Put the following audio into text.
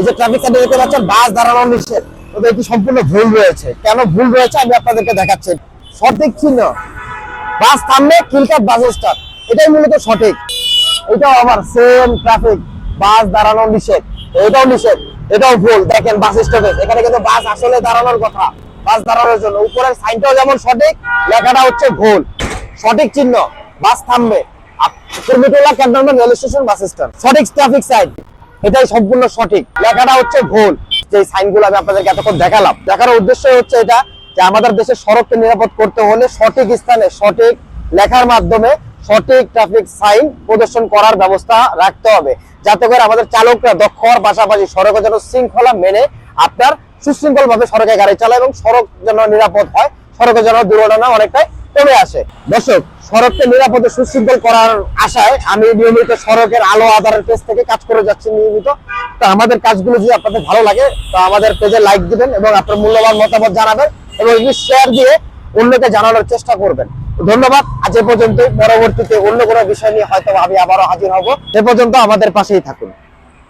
এই যে ট্রাফিক সাইডে দেখতে পাচ্ছেন, বাস দাঁড়ানো নিষেধ। তবে এটি সম্পূর্ণ ভুল রয়েছে। কেন ভুল রয়েছে আমি আপনাদেরকে দেখাচ্ছি। সঠিক চিহ্ন। বাস থামবে কিলকাট বাস স্টপ এটাই মূলত সঠিক। এটাও আবার সেম ট্রাফিক বাস দাঁড়ানো নিষেধ। এটাও নিষেধ। এটাও ভুল। দেখেন বাস স্টপেজ এখানে কিন্তু বাস আসলে দাঁড়ানোর কথা। বাস দাঁড়ানোর জন্য। উপরের সাইনটাও যেমন সঠিক, লেখাটা হচ্ছে ভুল। সঠিক চিহ্ন। বাস থামবে। Kurmitola cantonment rail station bus stand সঠিক ট্রাফিক সাইন এটাই সম্পূর্ণ সঠিক। লেখাটা হচ্ছে ভুল। যে সাইনগুলো আমি আপনাদেরকে এতক্ষণ দেখালাম। দেখার উদ্দেশ্য হচ্ছে এটা যে আমাদের দেশের সড়ককে নিরাপদ করতে হলে সঠিক স্থানে সঠিক লেখার মাধ্যমে সঠিক ট্রাফিক সাইন প্রদর্শন করার ব্যবস্থা রাখতে হবে। যাতে করে আমাদের চালকরা দক্ষ হওয়ার পাশাপাশি সড়কে যেন শৃঙ্খলা মেনে আপনার সুশৃঙ্খল ভাবে সড়কে গাড়ি চালায় এবং সড়ক যেন নিরাপদ হয়, সড়কে যেন দুর্ঘটনা অনেকটাই কমে আসে দর্শক, সড়ককে নিরাপদে সুশৃঙ্খল করার আশায় আমি নিয়মিত সড়কের আলো আধারের পেজ থেকে কাজ করে যাচ্ছি নিয়মিত। তো আমাদের কাজগুলো যদি আপনাদের ভালো লাগে, তো আমাদের পেজে লাইক দিবেন এবং আপনার মূল্যবান মতামত জানাবেন এবং এগুলি শেয়ার দিয়ে অন্যকে জানানোর চেষ্টা করবেন। ধন্যবাদ। আজ এ পর্যন্ত পরবর্তীতে অন্য কোনো বিষয় নিয়ে হয়তো আমি আবারও হাজির হব। এ পর্যন্ত আমাদের পাশেই থাকুন।